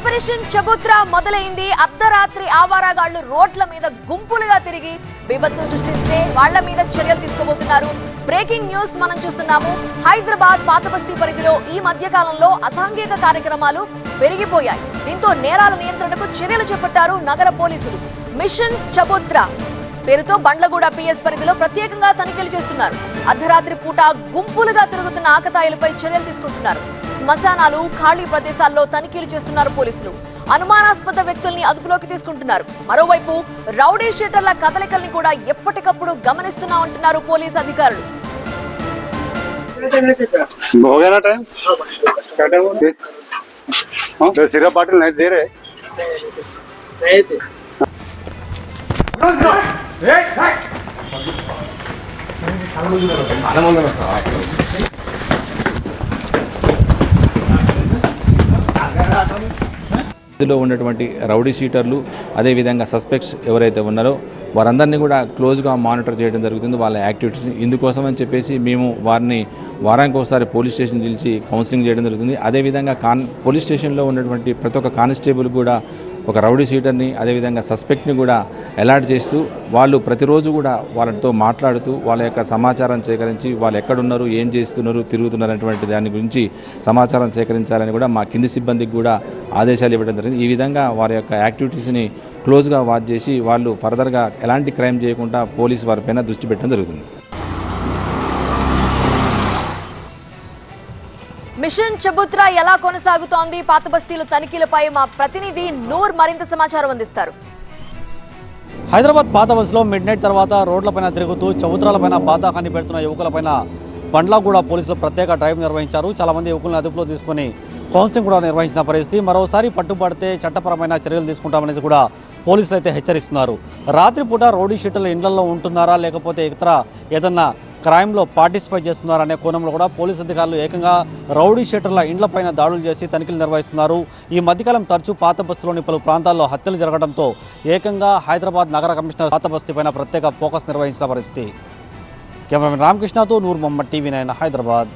Operation Chabutra మొదలైంది. అర్ధరాత్రి ఆవారాగాళ్ళు రోడ్ల మీద గుంపులుగా తిరిగి బీభత్సం సృష్టిస్తే వాళ్ళ మీద చర్యలు తీసుకోబోతున్నారు. బ్రేకింగ్ న్యూస్ మనం చూస్తున్నాము. హైదరాబాద్ పాతబస్తీ పరిధిలో ఈ మధ్య కాలంలో అసాంఘిక కార్యక్రమాలు పెరిగిపోయాయి. దీంతో నేరాల నియంత్రణకు చర్యలు చేపట్టారు నగర పోలీసులు. మిషన్ చబుత్రా పేరుతో బండ్లగూడ పిఎస్ పరిధిలో ప్రత్యేకంగా తనిఖీలు చేస్తున్నారు అర్ధరాత్రి పూట గుంపులుగా తిరుగుతున్న ఆకతాయిలపై చర్యలు తీసుకుంటున్నారు శ్మశానాలు ఖాళీ ప్రదేశాల్లో తనిఖీలు చేస్తున్నారు పోలీసులు అనుమానాస్పద వ్యక్తుల్ని అదుపులోకి తీసుకుంటున్నారు మరోవైపు రౌడీ షీటర్ల కదలికల్ని కూడా ఎప్పటికప్పుడు గమనిస్తున్నామంటున్నారు పోలీసు అధికారులు हो गया ना टाइम क्या टाइम हो गया? हाँ, तो सिर्फ बाटल नहीं दे रहे ఇందులో ఉన్నటువంటి రౌడీ షీటర్లు అదేవిధంగా సస్పెక్ట్స్ ఎవరైతే ఉన్నారో వారందరినీ కూడా క్లోజ్గా మానిటర్ చేయడం జరుగుతుంది వాళ్ళ యాక్టివిటీస్ని ఇందుకోసం అని చెప్పేసి మేము వారిని వారానికి ఒకసారి పోలీస్ స్టేషన్ పిలిచి కౌన్సిలింగ్ చేయడం జరుగుతుంది. అదేవిధంగా కాన్ పోలీస్ స్టేషన్లో ఉన్నటువంటి ప్రతి ఒక్క కానిస్టేబుల్ కూడా ఒక రౌడీ షీటర్ని అదేవిధంగా సస్పెక్ట్ని కూడా అలర్ట్ చేస్తూ వాళ్ళు ప్రతిరోజు కూడా వాళ్ళతో మాట్లాడుతూ వాళ్ళ యొక్క సమాచారం సేకరించి వాళ్ళు ఎక్కడున్నారు ఏం చేస్తున్నారు తిరుగుతున్నారు అనేటువంటి దాని గురించి సమాచారం సేకరించాలని కూడా మా కింది సిబ్బందికి కూడా ఆదేశాలు ఇవ్వడం జరిగింది. ఈ విధంగా వారి యొక్క యాక్టివిటీస్ని క్లోజ్గా వాచ్ చేసి వాళ్ళు ఫర్దర్గా ఎలాంటి క్రైమ్ చేయకుండా పోలీస్ వారిపైన దృష్టి పెట్టడం జరుగుతుంది. మిషన్ చబుత్రా ఎలా కొనసాగుతోంది? పాత బస్తీలు తనిఖీలపై మా ప్రతినిధి నూర్ మరింత సమాచారం అందిస్తారు. హైదరాబాద్ పాత బస్సులో మిడ్ నైట్ తర్వాత రోడ్లపైన తిరుగుతూ చబుత్రాలపైన బాధాకాన్ని పెడుతున్న యువకులపైన బండ్లగూడ పోలీసులు ప్రత్యేక డ్రైవ్ నిర్వహించారు. చాలామంది యువకులను అదుపులో తీసుకొని కౌన్సిలింగ్ కూడా నిర్వహించిన పరిస్థితి. మరోసారి పట్టుబడితే చట్టపరమైన చర్యలు తీసుకుంటామనేసి కూడా పోలీసులు అయితే హెచ్చరిస్తున్నారు. రాత్రిపూట రోడ్డు షీటర్లు ఇండ్లలో ఉంటున్నారా? లేకపోతే ఇతర ఏదన్నా క్రైమ్లో పార్టిసిపేట్ చేస్తున్నారు అనే కోణంలో కూడా పోలీస్ అధికారులు ఏకంగా రౌడీ షెటర్ల ఇండ్లపైన దాడులు చేసి తనిఖీలు నిర్వహిస్తున్నారు. ఈ మధ్యకాలం తరచూ పాత బస్తీలోని పలు ప్రాంతాల్లో హత్యలు జరగడంతో ఏకంగా హైదరాబాద్ నగర కమిషనర్ పాత పైన ప్రత్యేక ఫోకస్ నిర్వహించిన పరిస్థితి. కెమెరామెన్ రామకృష్ణతో నూర్ మొహమ్మద్ టీవీ నైన్ హైదరాబాద్.